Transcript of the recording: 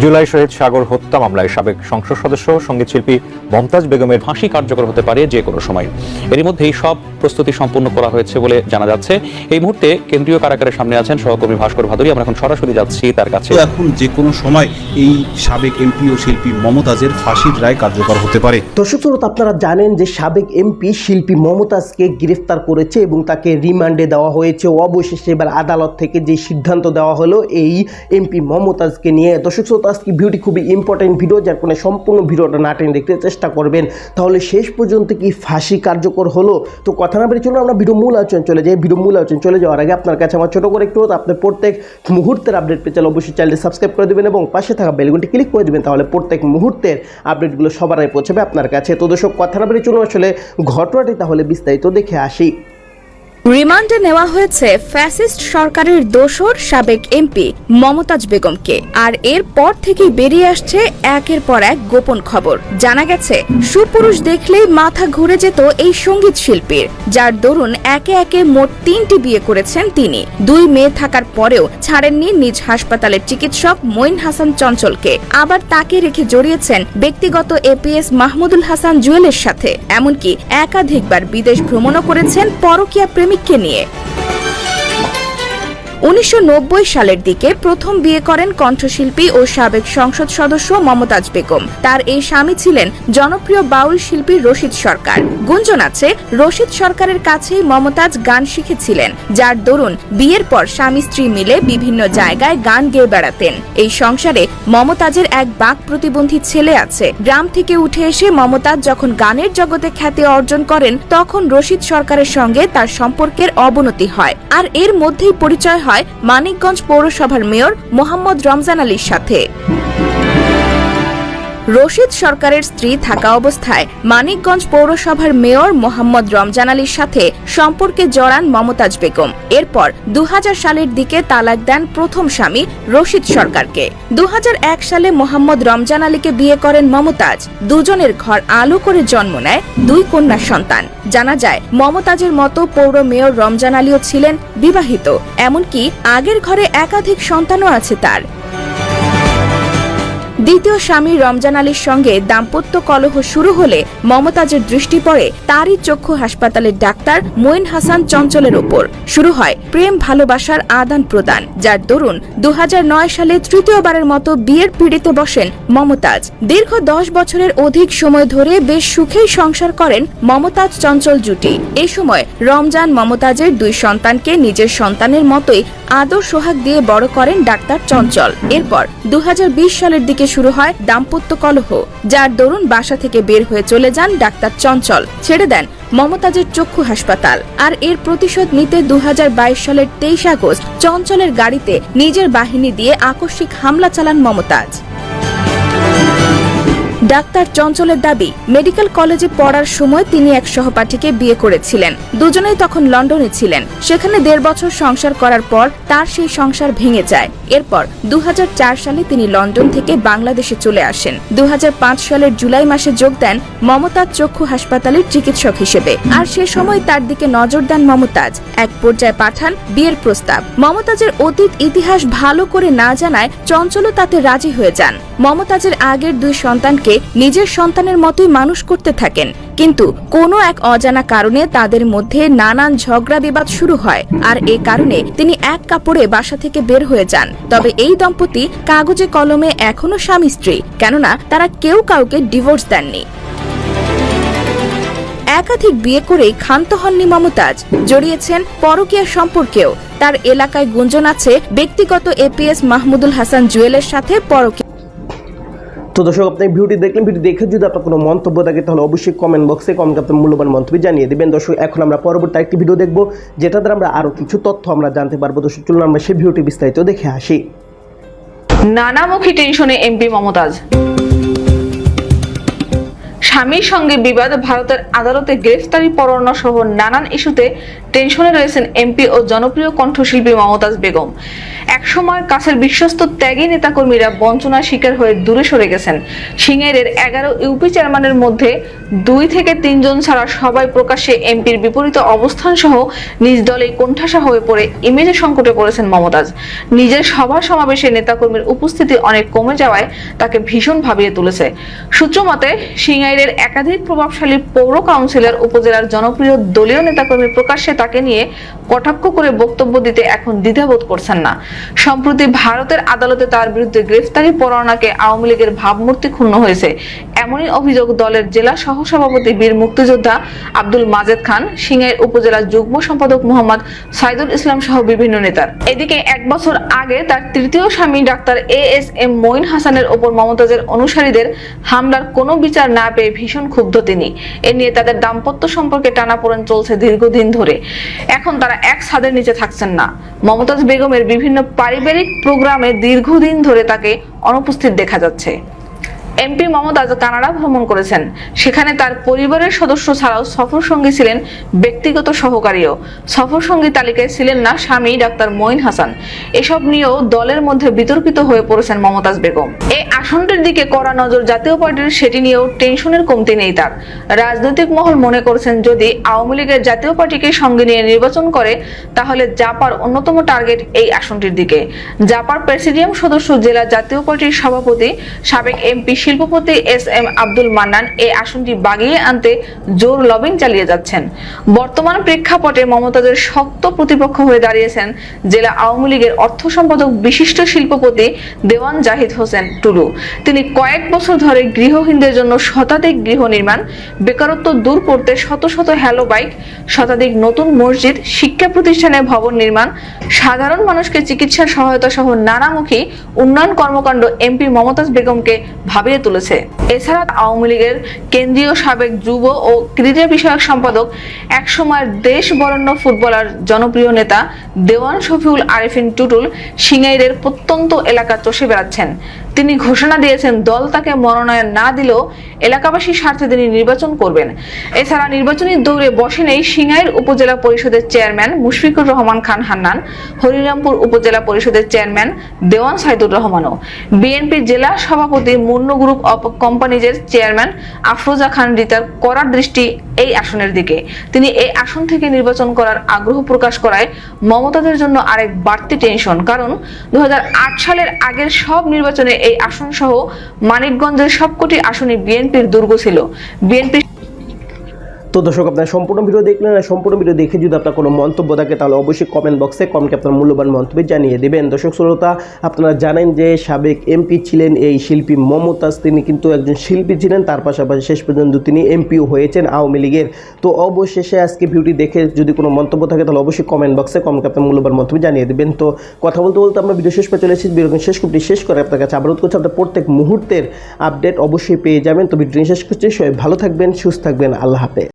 জুলাই শহীদ সাগর হত্যা মামলায় সাবেক সংসদ সদস্য সংগীত শিল্পী মমতাজ বেগমের ফাঁসি কার্যকর হতে পারে যে কোনো সময়। এরই মধ্যেই সব প্রস্তুতি সম্পূর্ণ করা হয়েছে বলে জানা যাচ্ছে। এই মুহূর্তে কেন্দ্রীয় কারাগারের সামনে আছেন সহকর্মী ভাস্কর ভাদুরী। আমরা এখন সরাসরি যাচ্ছি তার কাছে। এখন যে কোনো সময় এই সাবেক এমপি ও শিল্পী মমতাজের ফাঁসির রায় কার্যকর হতে পারে। দর্শক শ্রোতা আপনারা জানেন যে সাবেক এমপি শিল্পী মমতাজকে গ্রেফতার করেছে এবং তাকে রিমান্ডে দেওয়া হয়েছে। অবশেষে এবার আদালত থেকে যে সিদ্ধান্ত দেওয়া হলো এই এমপি মমতাজকে নিয়ে। দর্শক শ্রোতা আজকে ভিডিওটি খুবই ইম্পর্টেন্ট ভিডিও যার কারণে সম্পূর্ণ ভিডিওটা না টেনে দেখতে চেষ্টা করবেন। তাহলে শেষ পর্যন্ত কি ফাঁসি কার্যকর হলো? তো কথা না বেরিয়ে চলুন, আমরা ভিডিও মূল আলোচনা চলে যাই। ভিডিও মূল আলোচনা চলে যাওয়ার আগে আপনার কাছে আমার ছোটো করে একটু আপনার প্রত্যেক মুহূর্তের আপডেট পেয়ে চাইলে অবশ্যই চ্যানেলটি সাবস্ক্রাইব করে দেবেন এবং পাশে থাকা বেলগুনটি ক্লিক করে দেবেন। তাহলে প্রত্যেক মুহূর্তের আপডেটগুলো সবার আগে পৌঁছাবে আপনার কাছে। তো দর্শক, কথা না বেরিয়ে চলুন, আসলে ঘটনাটি তাহলে বিস্তারিত দেখে আসি। রিমান্ডে নেওয়া হয়েছে ফ্যাসিস্ট সরকারের দোসর সাবেক এমপি মমতাজ বেগমকে। আর এরপর থেকেই বেরিয়ে আসছে একের পর এক গোপন খবর। জানা গেছে, সুপুরুষ দেখলেই মাথা ঘুরে যেত এই সংগীত শিল্পীর, যার দরুন একে একে মোট তিনটি বিয়ে করেছেন তিনি। দুই মেয়ে থাকার পরেও ছাড়েননি নিজ হাসপাতালের চিকিৎসক মঈন হাসান চঞ্চলকে। আবার তাকে রেখে জড়িয়েছেন ব্যক্তিগত এপিএস মাহমুদুল হাসান জুয়েলের সাথে। এমনকি একাধিকবার বিদেশ ভ্রমণও করেছেন পরকীয়া প্রেমিককে নিয়ে। উনিশশো নব্বই সালের দিকে প্রথম বিয়ে করেন কণ্ঠশিল্পী ও সাবেক সংসদ সদস্য মমতাজ বেগম। তার এই স্বামী ছিলেন জনপ্রিয় বাউল শিল্পী রশিদ সরকার। গুঞ্জন আছে, রশিদ সরকারের কাছেই মমতাজ গান শিখেছিলেন, যার দরুন বিয়ের পর স্বামী স্ত্রী মিলে বিভিন্ন জায়গায় গান গেয়ে বেড়াতেন। এই সংসারে মমতাজের এক বাক প্রতিবন্ধী ছেলে আছে। গ্রাম থেকে উঠে এসে মমতাজ যখন গানের জগতে খ্যাতি অর্জন করেন, তখন রশিদ সরকারের সঙ্গে তার সম্পর্কের অবনতি হয়, আর এর মধ্যেই পরিচয় হয়। মানিকগঞ্জ পৌরসভার মেয়র মোহাম্মদ রমজান আলীর সাথে। রশিদ সরকারের স্ত্রী থাকা অবস্থায় মানিকগঞ্জ পৌরসভার মেয়র মোহাম্মদ রমজান আলীর সাথে সম্পর্কে জড়ান মমতাজ বেগম। এরপর দু হাজার সালের দিকে তালাক দেন প্রথম স্বামী রশিদ সরকারকে। দুহাজার এক সালে মোহাম্মদ রমজান আলীকে বিয়ে করেন মমতাজ। দুজনের ঘর আলো করে জন্ম নেয় দুই কন্যা সন্তান। জানা যায়, মমতাজের মতো পৌর মেয়র রমজান আলীও ছিলেন বিবাহিত। এমনকি আগের ঘরে একাধিক সন্তানও আছে তার। দ্বিতীয় স্বামী রমজান আলীর সঙ্গে দাম্পত্য কলহ শুরু হলে মমতাজের দৃষ্টি পড়ে তারই চক্ষু হাসপাতালের ডাক্তার মঈন হাসান চঞ্চলের ওপর। শুরু হয় প্রেম, ভালোবাসার আদান প্রদান, যার দরুন দু হাজার নয় সালে তৃতীয়বারের মতো বিয়ের পিড়িতে বসেন মমতাজ। দীর্ঘ দশ বছরের অধিক সময় ধরে বেশ সুখেই সংসার করেন মমতাজ চঞ্চল জুটি। এ সময় রমজান মমতাজের দুই সন্তানকে নিজের সন্তানের মতোই আদর সোহাগ দিয়ে বড় করেন ডাক্তার চঞ্চল। এরপর দু হাজার বিশ সালের দিকে শুরু হয় দাম্পত্য কলহ, যার দরুন বাসা থেকে বের হয়ে চলে যান ডাক্তার চঞ্চল। ছেড়ে দেন মমতাজের চক্ষু হাসপাতাল। আর এর প্রতিশোধ নিতে দু হাজার বাইশ সালের তেইশ আগস্ট চঞ্চলের গাড়িতে নিজের বাহিনী দিয়ে আকস্মিক হামলা চালান মমতাজ। ডাক্তার চঞ্চলের দাবি, মেডিকেল কলেজে পড়ার সময় তিনি এক সহপাঠীকে বিয়ে করেছিলেন। দুজনেই তখন লন্ডনে ছিলেন। সেখানে দেড় বছর সংসার করার পর তার সেই সংসার ভেঙে যায়। এরপর দু হাজার চার সালে তিনি লন্ডন থেকে বাংলাদেশে চলে আসেন। দুহাজার পাঁচ সালের জুলাই মাসে যোগ দেন মমতাজ চক্ষু হাসপাতালের চিকিৎসক হিসেবে। আর সে সময় তার দিকে নজর দেন মমতাজ। এক পর্যায়ে পাঠান বিয়ের প্রস্তাব। মমতাজের অতীত ইতিহাস ভালো করে না জানায় চঞ্চলও তাতে রাজি হয়ে যান। মমতাজের আগের দুই সন্তানকে নিজের সন্তানের মতোই মানুষ করতে থাকেন। কিন্তু কোনো এক অজানা কারণে তাদের মধ্যে নানান ঝগড়া বিবাদ শুরু হয়, আর এ কারণে তিনি এক কাপড়ে বাসা থেকে বের হয়ে যান। তবে এই দম্পতি কাগজে কলমে এখনও স্বামী স্ত্রী, কেননা তারা কেউ কাউকে ডিভোর্স দেননি। একাধিক বিয়ে করেই ক্ষান্ত হননি মমতাজ। জড়িয়েছেন পরকীয়া সম্পর্কেও। তার এলাকায় গুঞ্জন আছে ব্যক্তিগত এপিএস মাহমুদুল হাসান জুয়েলের সাথে পরকীয়া তো দর্শক, আপনি ভিডিওটি দেখলেন ভিডিও দেখে যদি আপনার কোনো মন্তব্য থাকে, তাহলে অবশ্যই কমেন্ট বক্সে কমেন্ট আপনার মূল্যবান মন্তব্য জানিয়ে দেবেন। দর্শক, এখন আমরা পরবর্তী একটি ভিডিও দেখব, যেটা দ্বারা আমরা আরও কিছু তথ্য আমরা জানতে পারব। দর্শক, চলুন আমরা সেই ভিডিওটি বিস্তারিত দেখে আসি। নানামুখী টেনশনে এমপি মমতাজ। স্বামীর সঙ্গে বিবাদ, ভারতের আদালতে গ্রেফতারি পরোয়ানা সহ নানান ইস্যুতে টেনশনে রয়েছেন এমপি ও জনপ্রিয় কণ্ঠশিল্পী মমতাজ বেগম। একসময় কাছের বিশ্বস্ত ত্যাগী নেতাকর্মীরা বঞ্চনার শিকার হয়ে দূরে সরে গেছেন। সিঙ্গাইরের এগারো ইউপি চেয়ারম্যানের মধ্যে দুই থেকে তিনজন ছাড়া সবাই প্রকাশ্যে এমপির বিপরীত অবস্থান সহ নিজ দলে কোণঠাসা হয়ে পড়ে ইমেজের সংকটে পড়েছেন মমতাজ। নিজের সভা সমাবেশে নেতাকর্মীর উপস্থিতি অনেক কমে যাওয়ায় তাকে ভীষণ ভাবিয়ে তুলেছে। সূত্র মতে, সিঙ্গাইরের একাধিক প্রভাবশালী পৌর কাউন্সিলর, উপজেলার জনপ্রিয় দলীয় নেতাকর্মী প্রকাশ্যে তাকে নিয়ে কটাক্ষ করে বক্তব্য দিতে এখন দ্বিধাবোধ করছেন না। সম্প্রতি ভারতের আদালতে তার বিরুদ্ধে গ্রেফতারি পরোয়ানাকে আওয়ামী লীগের ভাবমূর্তি ক্ষুণ্ণ হয়েছে। এমনই অভিযোগ দলের জেলা সহসভাপতি বীর মুক্তিযোদ্ধা আব্দুল মাজেদ খান সিঙ্গাইর উপজেলা যুগ্ম সম্পাদক মোহাম্মদ সাইদুল ইসলাম সহ বিভিন্ন নেতার। এদিকে এক বছর আগে তার তৃতীয় স্বামী doctor A S M Moin হাসানের ওপর মমতাজের অনুসারীদের হামলার কোনো বিচার না পেয়ে ভীষণ ক্ষুব্ধ তিনি। এ নিয়ে তাদের দাম্পত্য সম্পর্কে টানাপোড়েন চলছে দীর্ঘদিন ধরে। এখন তারা এক ছাদের নিচে থাকছেন না। মমতাজ বেগমের বিভিন্ন পারিবারিক প্রোগ্রামে দীর্ঘদিন ধরে তাকে অনুপস্থিত দেখা যাচ্ছে। এমপি মমতাজ কানাডা ভ্রমণ করেছেন। সেখানে তার পরিবারের সদস্য ছাড়াও সফর সঙ্গী ছিলেন ব্যক্তিগত সহকারীও। সফর সঙ্গী তালিকায় ছিলেন না স্বামী ডাক্তার মঈন হাসান। এসব নিয়েও দলের মধ্যে বিতর্কিত হয়ে পড়েছেন মমতাজ বেগম। এই আসনটির দিকে কড়া নজর জাতীয় পার্টির, সেটি নিয়েও টেনশনের কমতি নেই তার। রাজনৈতিক মহল মনে করছেন, যদি আওয়ামী লীগের জাতীয় পার্টিকে সঙ্গে নিয়ে নির্বাচন করে, তাহলে জাপার অন্যতম টার্গেট এই আসনটির দিকে। জাপার প্রেসিডিয়াম সদস্য জেলা জাতীয় পার্টির সভাপতি, সাবেক এমপি শিল্পপতি এস এম আব্দুল মান্নান এই আসনটি বাগিয়ে আনতে জোর লবিং চালিয়ে যাচ্ছেন। বর্তমান প্রেক্ষাপটে মমতাজের শক্ত প্রতিপক্ষ হয়ে দাঁড়িয়েছেন জেলা আওয়ামী লীগের অর্থ সম্পাদক বিশিষ্ট শিল্পপতি দেওয়ান জাহিদ হোসেন টুলু। তিনি কয়েক বছর ধরে গৃহহীনদের জন্য শতাধিক গৃহ নির্মাণ, বেকারত্ব দূর করতে শত শত হ্যালো বাইক, শতাধিক নতুন মসজিদ, শিক্ষা প্রতিষ্ঠানে ভবন নির্মাণ, সাধারণ মানুষকে চিকিৎসা সহায়তা সহ নানামুখী উন্নয়ন কর্মকাণ্ড এমপি মমতাজ বেগমকে ভাবিয়ে তুলেছে। এছাড়া আওয়ামী লীগের কেন্দ্রীয় সাবেক যুব ও ক্রীড়া বিষয়ক সম্পাদক, একসময়ের দেশ বরণ্য ফুটবলার, জনপ্রিয় নেতা দেওয়ান শফিউল আরেফিন টুটুল সিঙ্গাইরের প্রত্যন্ত এলাকা চষে বেড়াচ্ছেন। তিনি ঘোষণা দিয়েছেন দল তাকে মনোনয়ন না দিলেও এলাকাবাসীর স্বার্থে তিনি নির্বাচন করবেন। এছাড়া নির্বাচনী দৌড়ে বসে নেই সিঙ্গাইর উপজেলা পরিষদের চেয়ারম্যান মুশফিকুর রহমান খান হান্নান, হরিরামপুর উপজেলা পরিষদের চেয়ারম্যান দেওয়ান সাইদুর রহমানও। বিএনপি জেলা সভাপতি মুন্ন গ্রুপ অফ কোম্পানিজের চেয়ারম্যান আফরোজা খান রিতার করার দৃষ্টি এই আসনের দিকে। তিনি এই আসন থেকে নির্বাচন করার আগ্রহ প্রকাশ করায় মমতাদের জন্য আরেক বাড়তি টেনশন, কারণ দু হাজার আট সালের আগের সব নির্বাচনে এই আসন সহ মানিকগঞ্জের সবকটি আসনে বিএনপির দুর্গ ছিল। বিএনপি তো দর্শক, আপনারা সম্পূর্ণ ভিডিও দেখলেন আর সম্পূর্ণ ভিডিও দেখে যদি আপনার কোনো মন্তব্য থাকে, তাহলে অবশ্যই কমেন্ট বক্সে কমকে আপনার মূল্যবান মন্তব্য জানিয়ে দেবেন। দর্শক, শ্রোতা, আপনারা জানেন যে সাবেক এমপি ছিলেন এই শিল্পী মমতাজ। তিনি কিন্তু একজন শিল্পী ছিলেন, তার পাশাপাশি শেষ পর্যন্ত তিনি এমপিও হয়েছেন আওয়ামী লীগের। তো অবশেষে আজকে ভিডিওটি দেখে যদি কোনো মন্তব্য থাকে, তাহলে অবশ্যই কমেন্ট বক্সে কমকে আপনার মূল্যবান মন্তব্য জানিয়ে দেবেন। তো কথা বলতে বলতে আমরা ভিডিও শেষ পে চলে এসেছি। ভিডিও শেষ করতে শেষ করে আপনার কাছে আবার করছি। আপনার প্রত্যেক মুহূর্তের আপডেট অবশ্যই পেয়ে যাবেন। তো ভিডিও শেষ করছি। সবাই ভালো থাকবেন, সুস্থ থাকবেন। আল্লাহ হাফেজ।